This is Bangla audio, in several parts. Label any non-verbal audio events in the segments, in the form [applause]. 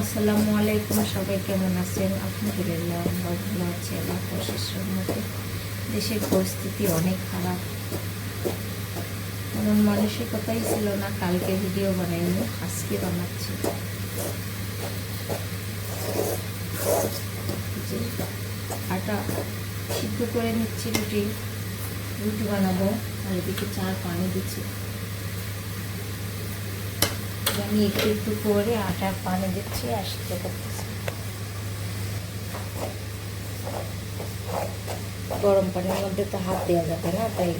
আসসালামু আলাইকুম, সবাই কেমন আছেন? আলহামদুলিল্লাহ, আমরা ভালো আছি, আল্লাহ মধ্যে দেশের পরিস্থিতি অনেক খারাপ। এমন মানসিকতাই ছিল না, কালকে ভিডিও বানাইনি, আজকে বানাচ্ছি। আটা সিদ্ধ করে নিচ্ছি রুটি রুটি বানাবো, আর এদিকে চার পানি দিচ্ছি। আমি একটু একটু করে আটার পানি দিচ্ছি আর সিদ্ধ করতেছি। গরম পানির মধ্যে তো হাত দেওয়া যাবে না, তাই।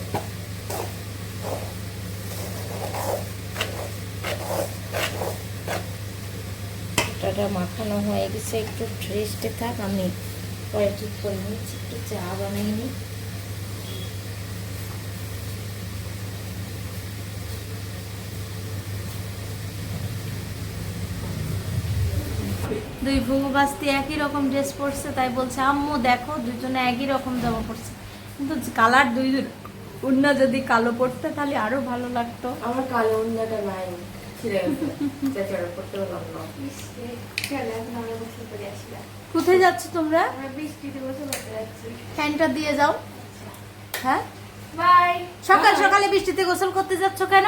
আটাটা মাখানো হয়ে গেছে, একটু রেস্টে থাক, আমি পরে ঠিক করে নিচ্ছি একটু চা বানিয়ে নিই। দুই ভুগু বাস্তি একই রকম ড্রেস পরছে তাই বলছে আম্মু দেখো দুজনে একই রকম জামা পরছে। কিন্তু কালার দুই উন্না যদি কালো পরতে তাহলে আরও ভালো লাগতো। আমার কালো উন্নাটা নাই। কোথায় যাচ্ছ তোমরা? ফ্যানটা দিয়ে যাও। হ্যাঁ? বাই। সকাল সকালে বৃষ্টিতে গোসল করতে যাচ্ছ কেন?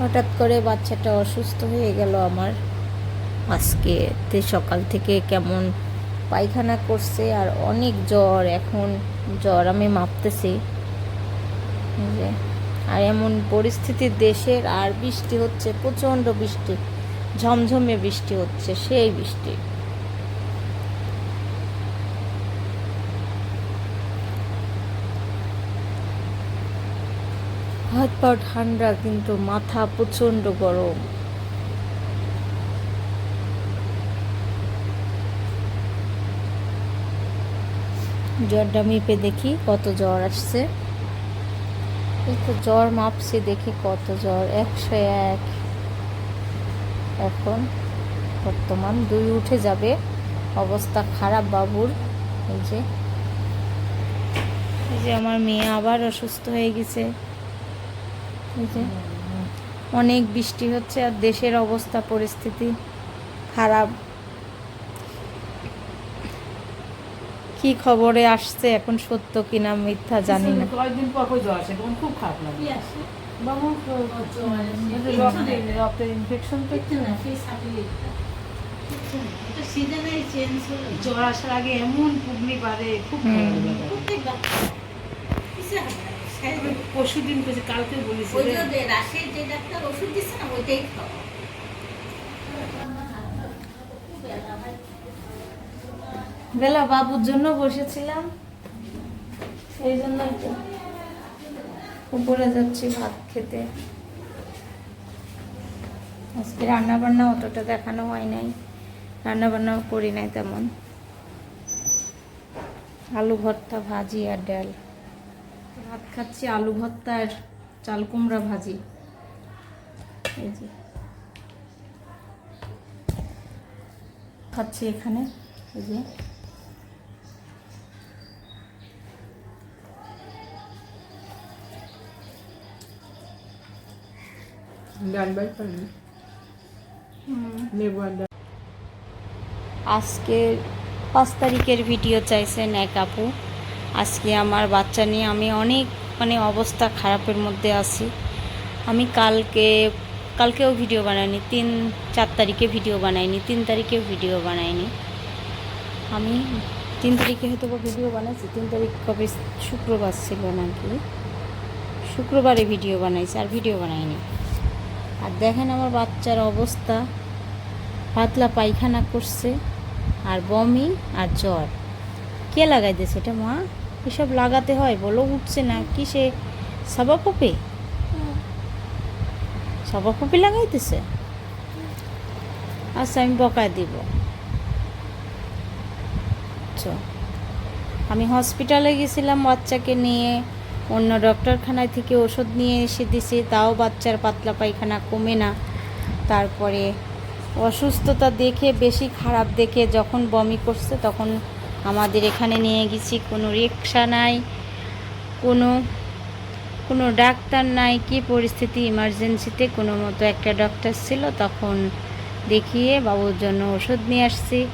হঠাৎ করে বাচ্চাটা অসুস্থ হয়ে গেল আমার। আজকে। সকাল থেকে কেমন পায়খানা করছে আর অনেক জ্বর, এখন জ্বর আমি মাপতেছি। আর এমন পরিস্থিতি দেশের, আর বৃষ্টি হচ্ছে, প্রচণ্ড বৃষ্টি, ঝমঝমে বৃষ্টি হচ্ছে, সেই বৃষ্টি। হাত পা ঠান্ডা, কিন্তু মাথা প্রচণ্ড গরম। জ্বরটা মেপে দেখি কত জ্বর আসছে। জ্বর মাপছি, দেখি কত জ্বর, একশো এক। এখন বর্তমান দুই উঠে যাবে, অবস্থা খারাপ বাবুর। এই যে এই যে আমার মেয়ে আবার অসুস্থ হয়ে গেছে। এই যে, অনেক বৃষ্টি হচ্ছে আর দেশের অবস্থা, পরিস্থিতি খারাপ। কি খবরে আসছে এখন সত্য কিনা মিথ্যা জানি না। কয়েকদিন পর পর জ্বর আসে তখন খুব খারাপ লাগে। বাবু রক্তের রক্তের ইনফেকশন তো জ্বর আসার আগে এমন পুগনি বাড়ে খুব খারাপ লাগে। পরশু দিন পেয়েছে কালকে বলিস বেলা বাবুর জন্য বসেছিলাম। সেই জন্য উপরে যাচ্ছি ভাত খেতে। আজকে রান্না বান্না অতটা দেখানো হয় নাই। রান্না বান্নাও করি নাই তেমন। আলু ভর্তা, ভাজি আর ডাল। ভাত খাচ্ছি আলু ভর্তা আর চাল কুমড়া ভাজি। এই যে। খাচ্ছি এখানে। এই যে। আজকে পাঁচ তারিখের ভিডিও চাইছেন এক আপু। আজকে আমার বাচ্চা নিয়ে আমি অনেক মানে অবস্থা খারাপের মধ্যে আছি। আমি কালকে, কালকেও ভিডিও বানাইনি, তিন, চার তারিখে ভিডিও বানাইনি, তিন তারিখেও ভিডিও বানাইনি। আমি তিন তারিখে হয়তো ভিডিও বানাইছি, তিন তারিখ কবে শুক্রবার ছিল নাকি? শুক্রবারে ভিডিও বানাইছি, আর ভিডিও বানাইনি। আর দেখেন আমার বাচ্চার অবস্থা। পাতলা পায়খানা করছে, আর বমি আর জ্বর। কে লাগাই দিয়েছে এটা, মা? এসব লাগাতে হয় বলো, উঠছে না। কি সে সাবাকপি সাবাকপি লাগাইতেছে? আচ্ছা আমি বকায় দিব। আমি হসপিটালে গেছিলাম বাচ্চাকে নিয়ে। অন্য ডক্টরখানায় থেকে ওষুধ নিয়ে এসে দিছি, তাও বাচ্চার পাতলা পায়খানা কমে না। তারপরে অসুস্থতা দেখে, বেশি খারাপ দেখে যখন বমি করছে তখন আমাদের এখানে নিয়ে গেছি। কোনো রিক্সা নাই, কোনো কোনো ডাক্তার নাই, কি পরিস্থিতি? ইমার্জেন্সিতে কোনো মতো একটা ডক্টর ছিল। তখন দেখিয়ে বাবুর জন্য ওষুধ নিয়ে আসছি।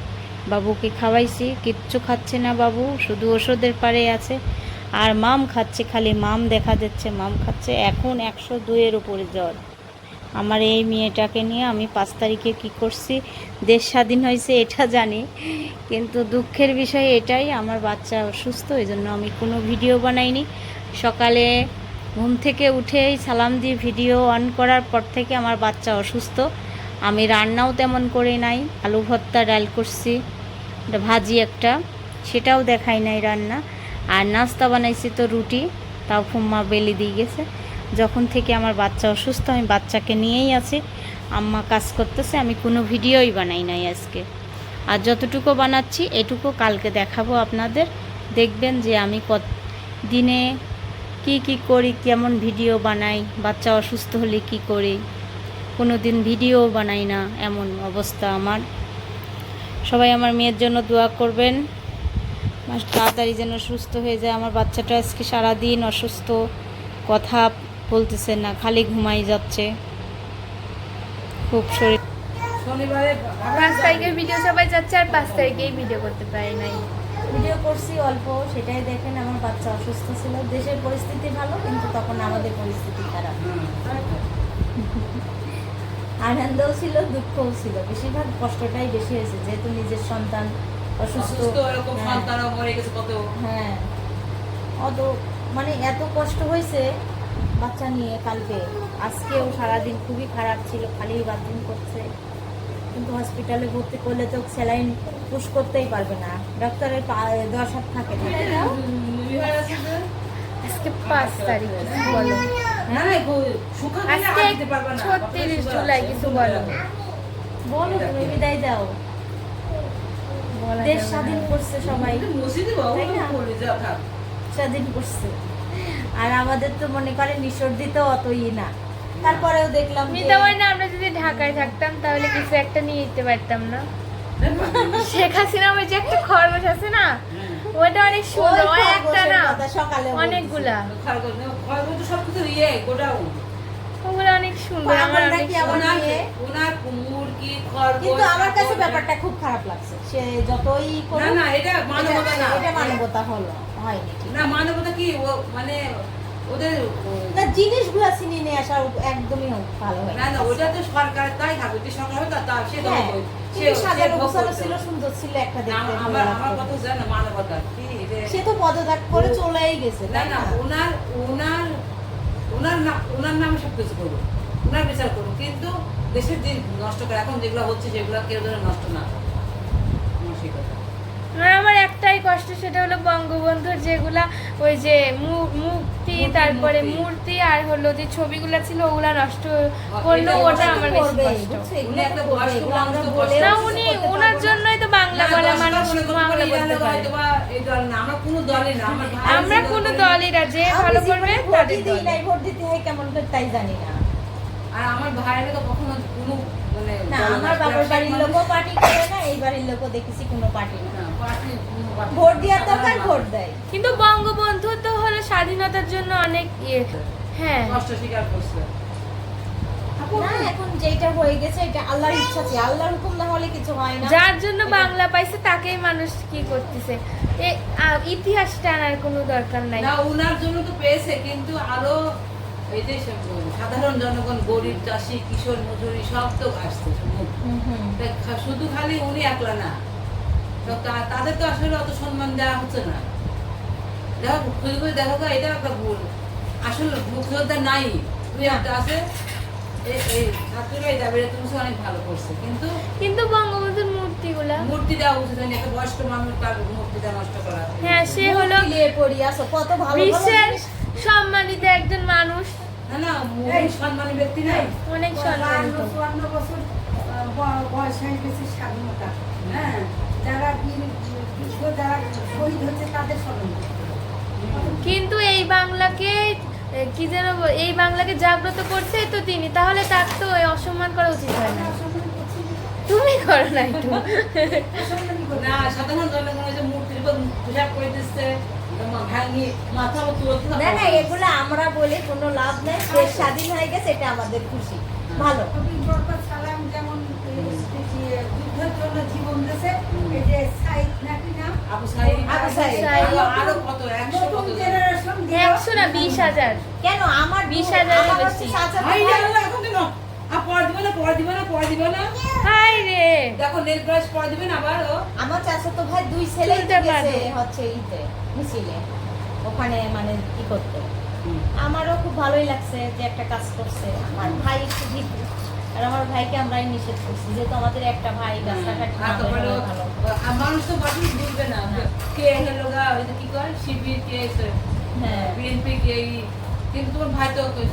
বাবুকে খাওয়াইছি। কিচ্ছু খাচ্ছে না বাবু, শুধু ওষুধের পারে আছে। আর মাম খাচ্ছে, খালি মাম দেখা যাচ্ছে, মাম খাচ্ছে। এখন একশো দুইয়ের উপরে জ্বর। আমার এই মেয়েটাকে নিয়ে আমি পাঁচ তারিখে কি করছি? দেশ স্বাধীন হয়েছে, এটা জানি। কিন্তু দুঃখের বিষয় এটাই, আমার বাচ্চা অসুস্থ এই জন্য আমি কোনো ভিডিও বানাইনি। সকালে ঘুম থেকে উঠেই সালাম দিয়ে ভিডিও অন করার পর থেকে আমার বাচ্চা অসুস্থ। আমি রান্নাও তেমন করে নাই, আলু ভর্তা, ডাল করছি, ভাজি একটা। সেটাও দেখাই নাই রান্না। আর নাস্তা বানাইছি তো রুটি, তাও ফুম্মা বেলি দিয়ে গেছে। যখন থেকে আমার বাচ্চা অসুস্থ, আমি বাচ্চাকে নিয়েই আছি। আম্মা কাজ করতেছে, আমি কোনো ভিডিওই বানাই নাই আজকে। আর যতটুকু বানাচ্ছি, এটুকু কালকে দেখাবো আপনাদের। দেখবেন যে আমি কত দিনে কি কি করি, কেমন ভিডিও বানাই, বাচ্চা অসুস্থ হলে কি করি। কোনো দিন ভিডিও বানাই না, এমন অবস্থা আমার। সবাই আমার মেয়ের জন্য দোয়া করবেন। তাড়াতাড়ি যেন সুস্থ হয়ে যায়। আমার বাচ্চাটা আজকে সারাদিন অসুস্থ কথা বলতেছে না খালি ঘুমাই যাচ্ছে। খুব শরীর পাঁচ তারিখের ভিডিও সবাই যাচ্ছে আর পাঁচ তারিখেই ভিডিও করতে পারি নাই। ভিডিও করছি অল্প সেটাই দেখেন আমার বাচ্চা অসুস্থ ছিল। দেশের পরিস্থিতি ভালো কিন্তু তখন আমাদের পরিস্থিতি খারাপ। আনন্দও ছিল দুঃখও ছিল। বেশিরভাগ কষ্টটাই বেশি হয়েছে যেহেতু নিজের সন্তান অসুস্থ। এরকম হ্যাঁ, সন্তানও মরে গেছে কত? হ্যাঁ। অত মানে এত কষ্ট হয়েছে বাচ্চা নিয়ে কালকে। আজকেও সারাদিন খুবই খারাপ ছিল খালি বাথরুম করছে। কিন্তু হসপিটালে ভর্তি করলে তো স্যালাইন পুশ করতেই পারবে না। ডাক্তারের পা- দশ হাত থাকে? আজকে পাঁচ তারিখ বলো? আজকে দিতে পারবে না। ছত্রিশ জুলাই কিছু বলো? বলো তুমি বিদায় দাও। দেশ স্বাধীন করছে সবাই। তাই না? থাক। স্বাধীন করছে। আর আমাদের তো মনে করেন নিঃসর্দিত অতই না। তারপরেও দেখলাম যে- না আমরা যদি ঢাকায় থাকতাম তাহলে কিছু একটা নিয়ে যেতে পারতাম না। শেখ হাসিনা ওই যে একটা খরগোশ আছে না? ওটা অনেক সুন্দর একটা না? সকালে অনেকগুলা। খরগোশ খরগোশ সবকিছু ইয়ে, গোডাউন। ওগুলো অনেক সুন্দর আমার নাকি আমার। ওনার- মেয়ে? ওনার মুরগি, খরগোশ, কিন্তু আমার কাছে ব্যাপারটা খুব খারাপ লাগছে। সে যতই না না এটা মানবতা না। এটা মানবতা হলো হয়নি। না মানবতা কি ও মানে ওদের না জিনিসগুলো চিনি নিয়ে আসা একদমই ভালো হয় না না ওটা তো সরকার তাই থাকবে যে সরকার হবে তা- তা সে তো সে সাজানো গোছানো ছিল সুন্দর ছিল একটা দেখতে আমার আমার আমার কথা জানো মানবতা। সে তো পদত্যাগ করে চলেই গেছে না না? ওনার ওনার ওনার নামে সব কিছু করব। ওনার বিচার করব। কিন্তু দেশের যে নষ্ট করে এখন যেগুলো হচ্ছে সেগুলো কেউ যেন নষ্ট না করে। আমার সেই কথা। আমার একটাই কষ্ট সেটা হলো বঙ্গবন্ধুর যেগুলা ওই যে মুক্তি তারপরে মূর্তি। আর হলো যে ছবিগুলো ছিল ওগুলা নষ্ট করল ওটা আমার বেশি কষ্ট। উনি ওনার জন্যই তো বাংলা বলা আমরা কোনো দলে না, আমার ভাই আমরা ছিল কোনো দলে। দলই না যে ভালো করবে তাদের দিই নাই, ভোট দিতে হয় কেমন করে তাই জানি না। আর আমার ভাইয়েরা তো কখনো কোনো মানে না আমার বাবার বাড়ির লোকও পার্টি করে না এই বাড়ির লোকও দেখেছি কোনো পার্টি না। না, পার্টি- ভোট দেওয়ার দরকার ভোট দেয়। কিন্তু বঙ্গবন্ধু তো হলো স্বাধীনতার জন্য অনেক ইয়ে হ্যাঁ। কষ্ট স্বীকার করছে। যেটা হয়ে গেছে এটা আল্লাহর ইচ্ছা ছিল আল্লাহর হুকুম না হলে কিছু হয় না। যার জন্য বাংলা পাইছে তাকেই মানুষ কি করতেছে? এ ইতিহাস টানার কোনো দরকার নাই। না উনার জন্য তো পেয়েছে কিন্তু আরও এই সাধারণ জনগণ গরিব চাষি কিশোর মজুরি সব তো আসছে শুধু। খালি উনি একলা না। তাদের তো আসলে অত সম্মান দেওয়া হচ্ছে না। দেখো খুঁজে খুঁজে দেখো এটা একটা ভুল। আসলে মুক্তিযোদ্ধা নাই। তুই একটা আছে কিন্তু বঙ্গবন্ধুর মূর্তিগুলা? মূর্তি দেওয়া উচিত একটা বয়স্ক মানুষ তার মূর্তিটা নষ্ট করা। হ্যাঁ সে হলো মিলিয়ে পড়ি আসো কত ভালো বিশ্বের সম্মানিত একজন মানুষ। না না সম্মানী ব্যক্তি নাই। অনেক সম্মানিত। চুয়ান্ন বছর বয়স হয়ে গেছে স্বাধীনতা। হ্যাঁ যারা যারা শহীদ হচ্ছে তাদের স্মরণ। কিন্তু এই বাংলাকে কি যেন এই বাংলাকে জাগ্রত করছে তো তিনি। তাহলে তার তো অসম্মান করা উচিত হয় না। তুমি করো না একটু। না সাধারণ যে মূর্তির উপর পোশাক করে দিচ্ছে মাথা না না এগুলো আমরা বলে কোনো লাভ নেই। দেশ স্বাধীন হয়ে গেছে এটা আমাদের খুশি। ভালো। যুদ্ধের জন্য জীবন দিয়েছে। এই যে সাইদ নাকি নাম? আবু সাইদ। আবু সাইদ। আরও কত? 100 কত জেনারেশন 100 না 20000 কেন? আমার 20000 এর বেশি। ভাই। আল্লাহ এখন কেন? আর পড় দিব না পড় দিব না পড় দিব না। হাই রে। দেখো নেল ব্রাশ পড় দিবেন আবারও আমার চাচা তো ভাই দুই ছেলে হচ্ছে ইতে মিছিলে। ওখানে মানে কি করতে। আমারও খুব ভালোই লাগছে যে একটা কাজ করছে। আমার ভাই একটু আর আমার ভাইকে আমরাই নিষেধ করছি যেহেতু আমাদের একটা ভাই রাস্তাঘাট আর মানুষ তো বুঝবে না কে হলো গা ওই কি কয় শিবির কে হ্যাঁ বিএনপি কে কিন্তু তোমার ভাই তো কোনো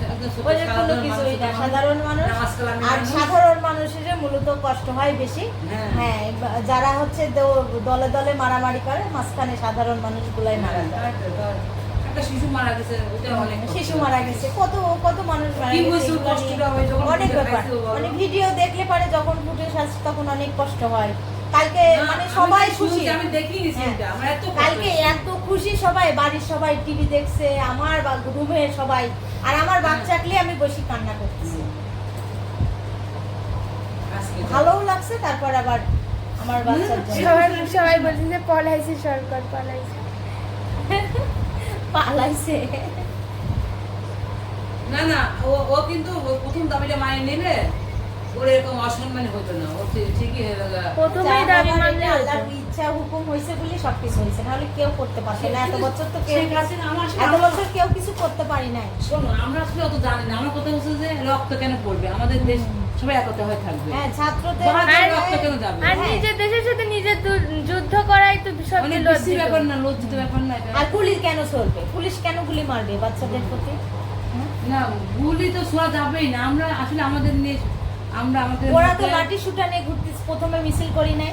সাধারণ কিছুই না মানুষ। সাধারণ মানুষ আর সাধারণ মানুষের মূলত কষ্ট হয় বেশি হ্যাঁ। হ্যাঁ যারা হচ্ছে দলে দলে মারামারি করে মাঝখানে সাধারণ মানুষগুলাই মারা যায়। একটা শিশু মারা গেছে ওটা অনেক শিশু মারা গেছে। কত কত মানুষ মারা গেছে অনেক ব্যাপার। মানে ভিডিও দেখলে পরে যখন ফুটেজ আসছে তখন অনেক কষ্ট হয়। কালকে মানে সবাই খুশি। আমি দেখিনি হ্যাঁ। সিনটা আমার এত কালকে এত খুশি সবাই বাড়ির সবাই টিভি দেখছে আমার রুমে সবাই। আর আমার বাচ্চাকে আমি বসে কান্না করতেছি। ভালোও লাগছে তারপর আবার আমার জন্য সবাই সবাই বলছে যে পলাইছে সরকার পলাইছে। [laughs] পালাইছে। না না ও ও কিন্তু প্রথম দাবিটা মানে নিলে ওর এরকম অসম্মান হতো না। ও ঠিকই হয়ে গেল। প্রথমেই দাবি মানলে আল্লাহর ইচ্ছা হুকুম হয়েছে বলে সবকিছু হয়েছে নাহলে কেউ করতে পারছে না। এত বছর তো কেউ এত বছর কেউ কিছু করতে পারি নাই। শোনো আমরা আসলে অত জানি না। আমার কথা হচ্ছে যে রক্ত কেন পড়বে? আমাদের দেশ সবাই একতা হয়ে থাকবে। হ্যাঁ ছাত্রদের রক্ত কেন যাবে আর হ্যাঁ। নিজের দেশের সাথে নিজের যুদ্ধ করাই তো সবচেয়ে লজ্জিত। ব্যাপার না লজ্জিত ব্যাপার না আর পুলিশ কেন চলবে পুলিশ কেন গুলি মারবে বাচ্চাদের প্রতি? না গুলি তো শোয়া যাবেই না। আমরা আসলে আমাদের নিয়ে আমরা আমাদের ওরা তো লাঠি নিয়ে ঘুরতে প্রথমে মিছিল করি নাই।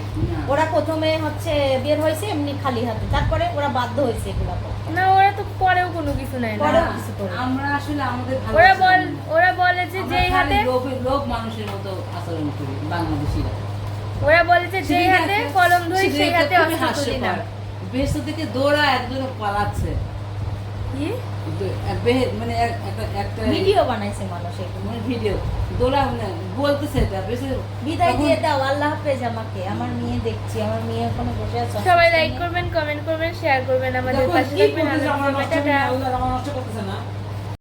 ওরা প্রথমে হচ্ছে বের হয়েছে এমনি খালি হাতে। তারপরে ওরা বাধ্য হয়েছে এগুলো। না ওরা তো পরেও কোনো কিছু নেয় না পরেও কিছু করে। আমরা আসলে আমাদের ভালো ওরা বল ওরা বলে যে যেই হাতে লোভে- লোভ মানুষের মতো আচরণ করি বাংলাদেশিরা ওরা বলে যে যেই হাতে কলম ধরি সেই হাতে অস্ত্র তুলি না। বেহেশত থেকে দৌড়া একজন পালাচ্ছে কি? মানে একটা একটা ভিডিও বানাইছে মানুষ মানে ভিডিও মানে বলতেছে বিদায় দিয়ে দাও আল্লাহ হাফেজ আমাকে আমার মেয়ে দেখছি আমার মেয়ে এখনও বসে আছে সবাই লাইক করবেন কমেন্ট করবেন শেয়ার করবেন আমাদের পাশে থাকবেন আমার নষ্ট করতেছে না।